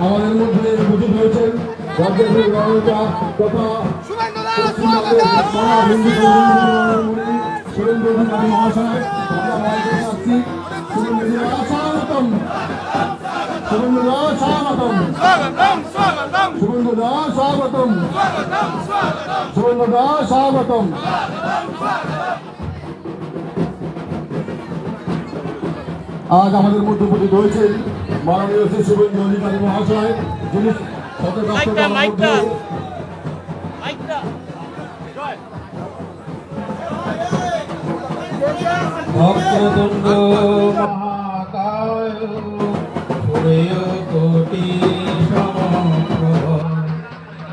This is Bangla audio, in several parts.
আমাদের মধ্যে উপস্থিত হয়েছেন রাজ্যের জনতা তথা সুরেন্দ্র স্বাগতম সুরেন্দ্র স্বাগতম আজ আমাদের মধ্যে উপস্থিত হয়েছেন মাননীয় শ্রী শুভেন্দু অধিকারী মহাশয় যিনি মহাকায় কোটি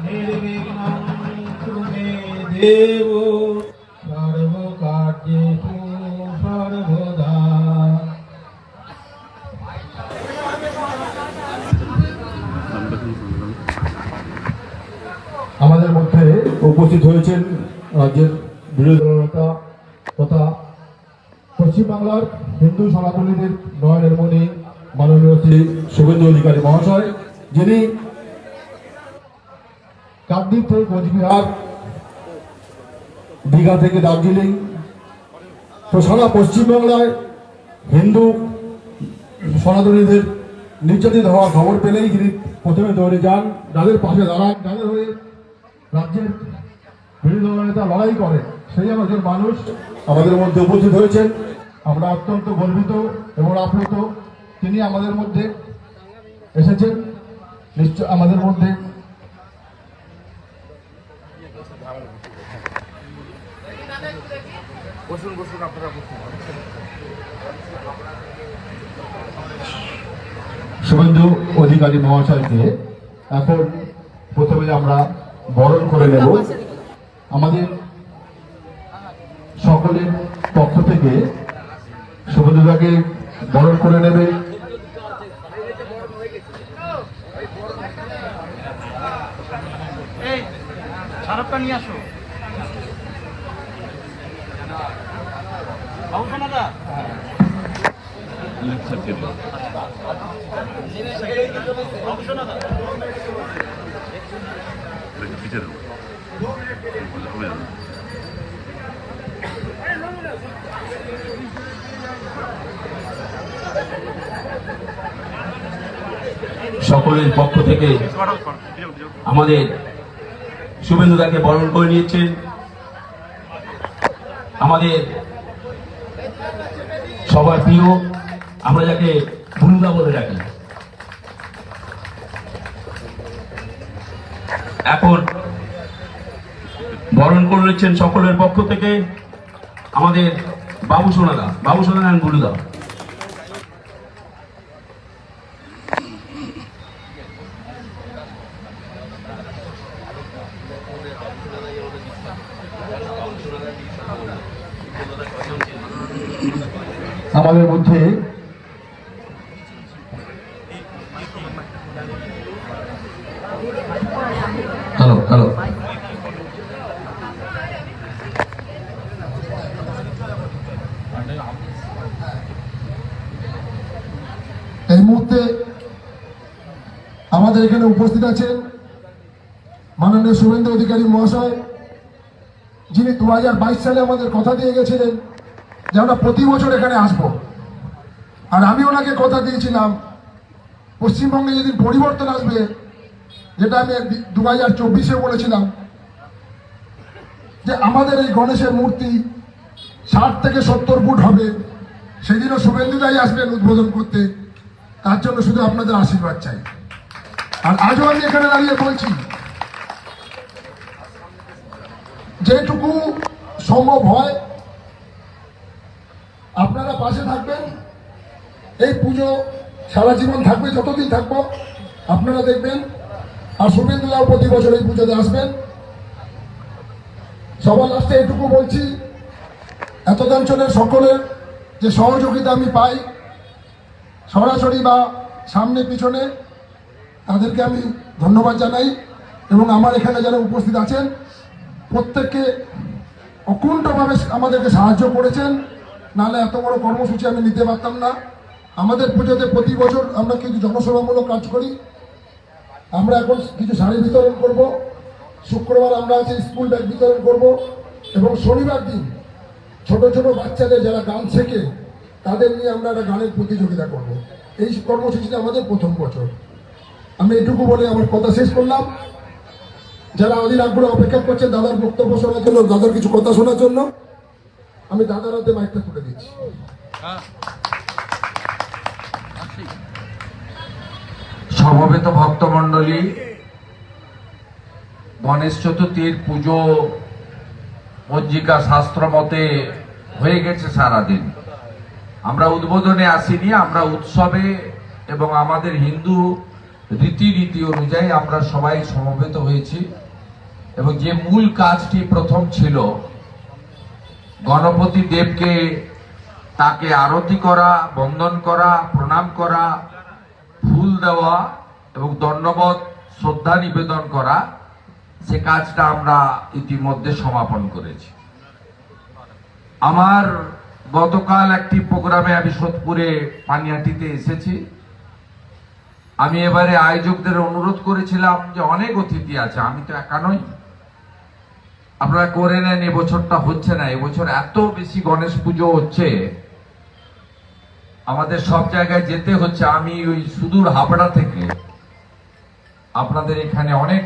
নির্বিঘ্নং দেব আমাদের মধ্যে উপস্থিত হয়েছেন রাজ্যের বিরোধী দলনেতা তথা পশ্চিমবাংলার হিন্দু সনাতনীদের নয়নের মণি মাননীয় শ্রী শুভেন্দু অধিকারী মহাশয়, যিনি কাকদ্বীপ থেকে কোচবিহার, দীঘা থেকে দার্জিলিং তো সারা পশ্চিমবাংলায় হিন্দু সনাতনীদের নির্যাতিত হওয়ার খবর পেলেই তিনি প্রথমে দৌড়ে যান, যাদের পাশে দাঁড়ান, যাদের হয়ে রাজ্যের বিরোধী দল নেতা লড়াই করে সেই একজন মানুষ আমাদের মধ্যে উপস্থিত হয়েছেন। আমরা অত্যন্ত গর্বিত এবং আপ্লুত। তিনি আমাদের মধ্যে এসেছেন। নিশ্চয় আমাদের মধ্যে শুভেন্দু অধিকারী মহাশয়কে এখন প্রথমে আমরা বরণ করে নেব। আমাদের সকলের পক্ষ থেকে শুভদুদাকে বরণ করে নেবে। এই সারপটা নিয়ে আসো বাবু সোনাদা বাবু সোনাদা পিছিয়ে দেবো কমে যাবে সকলের পক্ষ থেকে আমাদের শুভেন্দুদাকে বরণ করে নিয়েছেন। আমাদের সবার প্রিয়, আমরা যাকে বুলুদা বলে রাখি এখন বরণ করে নিচ্ছেন সকলের পক্ষ থেকে। আমাদের বাবু সোনাদা বাবু সোনাদা and বুলুদা আমাদের মধ্যে আমাদের এখানে উপস্থিত আছেন মাননীয় শুভেন্দু অধিকারী মহাশয়, যিনি দু হাজার বাইশ সালে আমাদের কথা দিয়ে গেছিলেন যে আমরা প্রতি বছর এখানে আসব। আর আমি ওনাকে কথা দিয়েছিলাম, পশ্চিমবঙ্গে যেদিন পরিবর্তন আসবে, যেটা আমি দু হাজার চব্বিশে বলেছিলাম, যে আমাদের এই গণেশের মূর্তি ষাট থেকে সত্তর ফুট হবে। সেদিনও শুভেন্দুদাই আসবেন উদ্বোধন করতে। তার জন্য শুধু আপনাদের আশীর্বাদ চাই। আর আজও আমি এখানে দাঁড়িয়ে বলছি, যেটুকু সম্ভব হয়, আপনারা পাশে থাকবেন। এই পুজো, সারা জীবন থাকবে, যতদিন থাকব, আপনারা দেখবেন, আর শুভেন্দুরাও প্রতি বছর এই পুজোতে আসবেন। সবার লাস্টে এটুকু বলছি এতদ অঞ্চলের সকলের যে সহযোগিতা আমি পাই, সরাসরি বা সামনে পিছনে তাদেরকে আমি ধন্যবাদ জানাই এবং আমার এখানে যারা উপস্থিত আছেন, প্রত্যেককে অকুণ্ঠভাবে আমাদেরকে সাহায্য করেছেন। নাহলে এত বড় কর্মসূচি আমি নিতে পারতাম না। আমাদের পুজোতে প্রতি বছর আমরা কিছু জনসেবামূলক কাজ করি। আমরা এখন কিছু শাড়ি বিতরণ করব। শুক্রবার আমরা আছে স্কুল ব্যাগ বিতরণ করব এবং শনিবার দিন ছোট ছোট বাচ্চাদের যারা গান শেখে, তাদের নিয়ে আমরা একটা গানের প্রতিযোগিতা করব। এই কর্মসূচিটা আমাদের প্রথম বছর। আমি এটুকু বলে আমার কথা শেষ করলাম। যারা অধীর আগ্রহ অপেক্ষা করছেন, দাদার বক্তব্য শোনার জন্য, দাদার কিছু কথা শোনার জন্য, আমি দাদার হাতে মাইকটা তুলে দিচ্ছি। সমবেত ভক্তমণ্ডলী, গণেশ চতুর্থীর পুজো পঞ্জিকা শাস্ত্র মতে হয়ে গেছে সারাদিন। আমরা উদ্বোধনে আসিনি, আমরা উৎসবে এবং আমাদের হিন্দু রীতিনীতি অনুযায়ী আমরা সবাই সমবেত হয়েছি এবং যে মূল কাজটি প্রথম ছিল, গণপতি দেবকে তাকে আরতি করা, বন্দন করা, প্রণাম করা, ফুল দেওয়া এবং দণ্ডবোধ শ্রদ্ধা নিবেদন করা, সে কাজটা আমরা ইতিমধ্যে সমাপন করেছি। আমার গতকাল একটি প্রোগ্রামে আমি সোদপুরে পানিয়াটিতে এসেছি। আমি এবারে আয়োজকদের অনুরোধ করেছিলাম যে অনেক অতিথি আছে, আমি তো একা নই। আপনারা করে নেন, এবছরটা হচ্ছে না, এবছর এত বেশি গণেশ পুজো হচ্ছে। আমাদের সব জায়গায় যেতে হচ্ছে, আমি ওই সুদূর হাবড়া থেকে। আপনাদের এখানে অনেক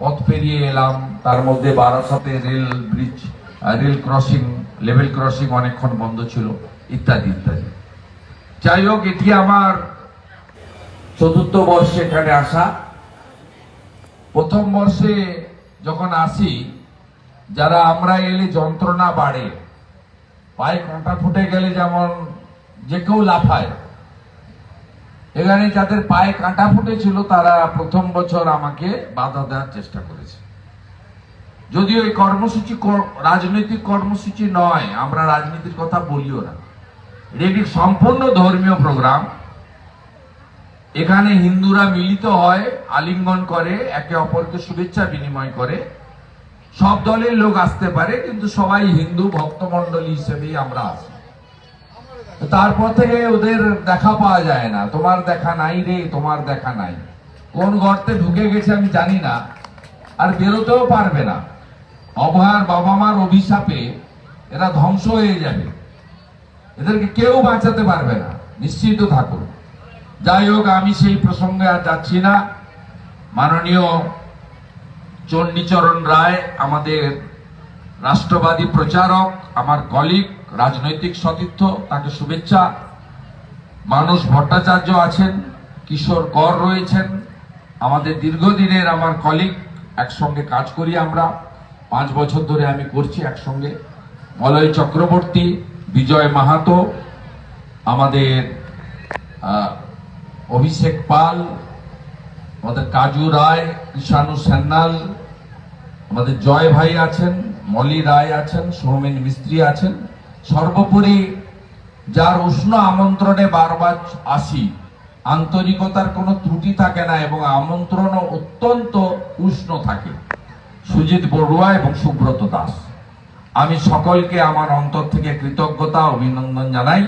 পথ পেরিয়ে এলাম, তার মধ্যে বারাসাতে rail bridge rail crossing, level crossing অনেকক্ষণ বন্ধ ছিল, ইত্যাদি ইত্যাদি। যাই হোক, এটি আমার চতুর্থ বর্ষে এখানে আসা। প্রথম বর্ষে যখন আসি, যারা আমরা এলে যন্ত্রণা বাড়ে। পায়ে কাঁটা ফুটে গেলে যেমন যে কেউ লাফায়। এখানে যাদের পায়ে কাঁটা ফুটেছিল, তারা প্রথম বছর আমাকে বাধা দেওয়ার চেষ্টা করেছে। যদিও এই কর্মসূচি রাজনৈতিক কর্মসূচি নয়, আমরা রাজনীতির কথা বলিও না। এটি সম্পূর্ণ ধর্মীয় প্রোগ্রাম। এখানে হিন্দুরা মিলিত হয়, আলিঙ্গন করে, একে অপরকে শুভেচ্ছা বিনিময় করে। সব দলের লোক আসতে পারে, কিন্তু সবাই হিন্দু ভক্তমণ্ডলী হিসেবেই আমরা আসি তারপর থেকে ওদের দেখা পাওয়া যায় না, তোমার দেখা নাই রে, তোমার দেখা নাই। কোন গর্তে ঢুকে গেছে আমি জানি না, আর বেরোতেও পারবে না। অভয়ার বাবা মার অভিশাপে এরা ধ্বংস হয়ে যাবে। এদেরকে কেউ বাঁচাতে পারবে না নিশ্চিত থাকুন। যাই হোক আমি সেই প্রসঙ্গে আর যাচ্ছি না। মাননীয় চণ্ডীচরণ রায়, আমাদের রাষ্ট্রবাদী প্রচারক, আমার কলিগ, রাজনৈতিক সতীর্থ, তাকে শুভেচ্ছা। মানস ভট্টাচার্য আছেন, কিশোর কর রয়েছেন। আমাদের দীর্ঘদিনের আমার কলিগ, একসঙ্গে কাজ করি আমরা। পাঁচ বছর ধরে আমি করছি একসঙ্গে। মলয় চক্রবর্তী, বিজয় মাহাতো, আমাদের অভিষেক পাল, আমাদের কাজু রায়, ঈশানু সান্যাল আমাদের জয় ভাই আছেন, মলি রায় আছেন, সৌমেন মিস্ত্রি আছেন। সর্বোপরি যার উষ্ণ আমন্ত্রণে বারবার আসি, আন্তরিকতার কোনো ত্রুটি থাকে না এবং আমন্ত্রণও অত্যন্ত উষ্ণ থাকে। সুজিত বড়ুয়া এবং সুব্রত দাস। আমি সকলকে আমার অন্তর থেকে কৃতজ্ঞতা, অভিনন্দন জানাই।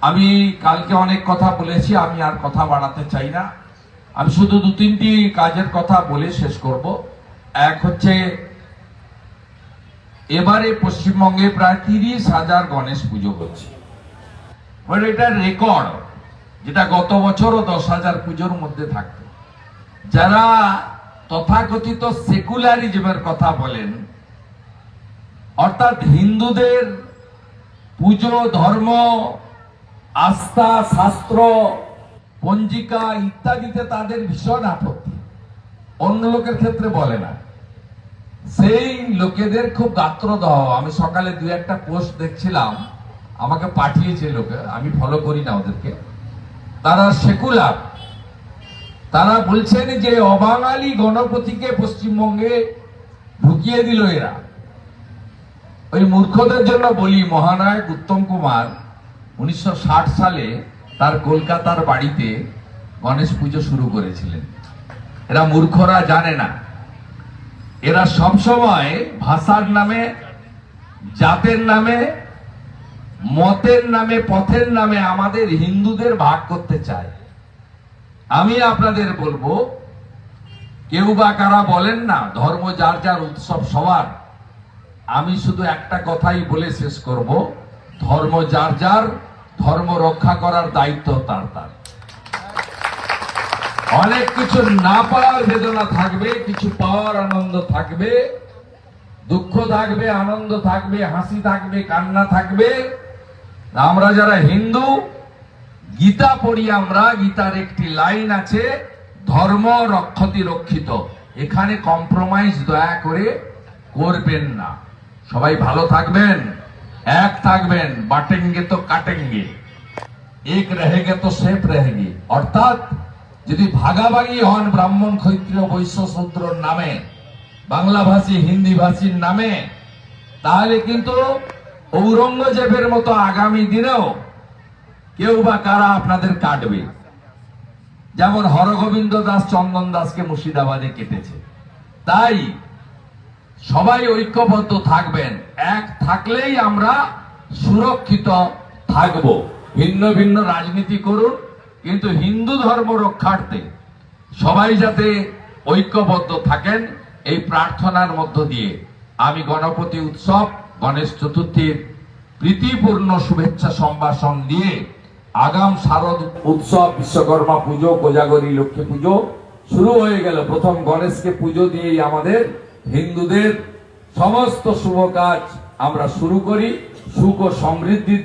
আমি কালকে অনেক কথা বলেছি, আমি আর কথা বাড়াতে চাই না। আমি শুধু দু তিনটি কাজের কথা বলে শেষ করব। এক হচ্ছে, এবারে পশ্চিমবঙ্গে প্রায় তিরিশ হাজার গণেশ পুজো হচ্ছে। মানে এটা রেকর্ড, যেটা গত বছরও দশ হাজার পুজোর মধ্যে থাকতো। যারা তথাকথিত সেকুলারিজমের কথা বলেন, অর্থাৎ হিন্দুদের পুজো, ধর্ম আস্থা, শাস্ত্র, পঞ্জিকা ইত্যাদিতে তাদের ভীষণ আপত্তি। অন্য লোকের ক্ষেত্রে বলে না। সেই লোকেদের খুব গাত্র গাত্রদাহ। আমি সকালে দু একটা পোস্ট দেখছিলাম। আমাকে পাঠিয়েছে লোকে। আমি ফলো করি না ওদেরকে। তারা সেকুলার। তারা বলছেন যে অবাঙালি গণপতিকে পশ্চিমবঙ্গে ঢুকিয়ে দিল এরা। ওই মূর্খদের জন্য বলি, মহানায়ক উত্তম কুমার উনিশশো ষাট সালে তার কলকাতার বাড়িতে গণেশ পুজো শুরু করেছিলেন। এরা মূর্খরা জানে না। এরা সব সময় ভাষার নামে, জাতের নামে, মতের নামে, পথের নামে আমাদের হিন্দুদের ভাগ করতে চায়। আমি আপনাদের বলব, কেউ বা কারা বলেন না, ধর্ম যার যার উৎসব সবার। আমি শুধু একটা কথাই বলে শেষ করব, ধর্ম যার যার ধর্ম রক্ষা করার দায়িত্ব তার তার। অনেক কিছু না পাওয়ার বেদনা থাকবে, কিছু পাওয়ার আনন্দ থাকবে, দুঃখ থাকবে, আনন্দ থাকবে, হাসি থাকবে, কান্না থাকবে। আমরা যারা হিন্দু, গীতা পড়ি আমরা, গীতার একটি লাইন আছে, ধর্ম রক্ষতি রক্ষিত। এখানে কম্প্রোমাইজ দয়া করে করবেন না। সবাই ভালো থাকবেন। এক থাকবেন, বাটেঙ্গে তো কাটেঙ্গে। এক রেহেগে তো সেফ রেহেগে। অর্থাৎ, যদি ভাগাভাগি হন ব্রাহ্মণ ক্ষত্রিয় বৈশ্য শূদ্রর নামে, বাংলাভাষী হিন্দি ভাষীর নামে, তাহলে কিন্তু ঔরঙ্গজেবের মতো আগামী দিনেও কেউ বা কারা আপনাদের কাটবে। যেমন হরগোবিন্দ দাস চন্দন দাসকে মুর্শিদাবাদে কেটেছে। তাই সবাই ঐক্যবদ্ধ থাকবেন। এক থাকলেই আমরা সুরক্ষিত থাকব। ভিন্ন ভিন্ন রাজনীতি করুন, কিন্তু হিন্দু ধর্ম রক্ষার্থে সবাই যাতে ঐক্যবদ্ধ থাকেন, এই প্রার্থনার মধ্য দিয়ে আমি গণপতি উৎসব, গণেশ চতুর্থীর প্রীতিপূর্ণ শুভেচ্ছা সম্ভাষণ দিয়ে আগাম শারদ উৎসব, বিশ্বকর্মা পুজো, কোজাগরী, লক্ষ্মী পুজো শুরু হয়ে গেল। প্রথম গণেশকে পুজো দিয়েই আমাদের হিন্দুদের সমস্ত শুভ কাজ আমরা শুরু করি সুখ ও সমৃদ্ধির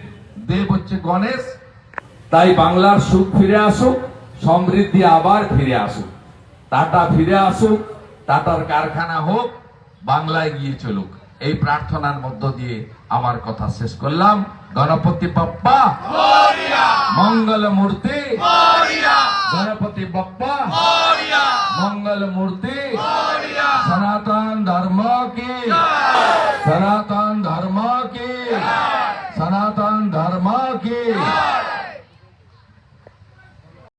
দেব হচ্ছে গণেশ তাই বাংলার সুখ ফিরে আসুক সমৃদ্ধি আবার ফিরে আসুক। টাটা ফিরে আসুক টাটার কারখানা হোক বাংলায় গিয়ে চলুক। এই প্রার্থনার মধ্য দিয়ে আমার কথা শেষ করলাম। গণপতি বাপ্পা মঙ্গল মূর্তি গণপতি বাপ্পা মঙ্গল মূর্তি সনাতন ধর্ম কি? সনাতন ধর্ম কি? সনাতন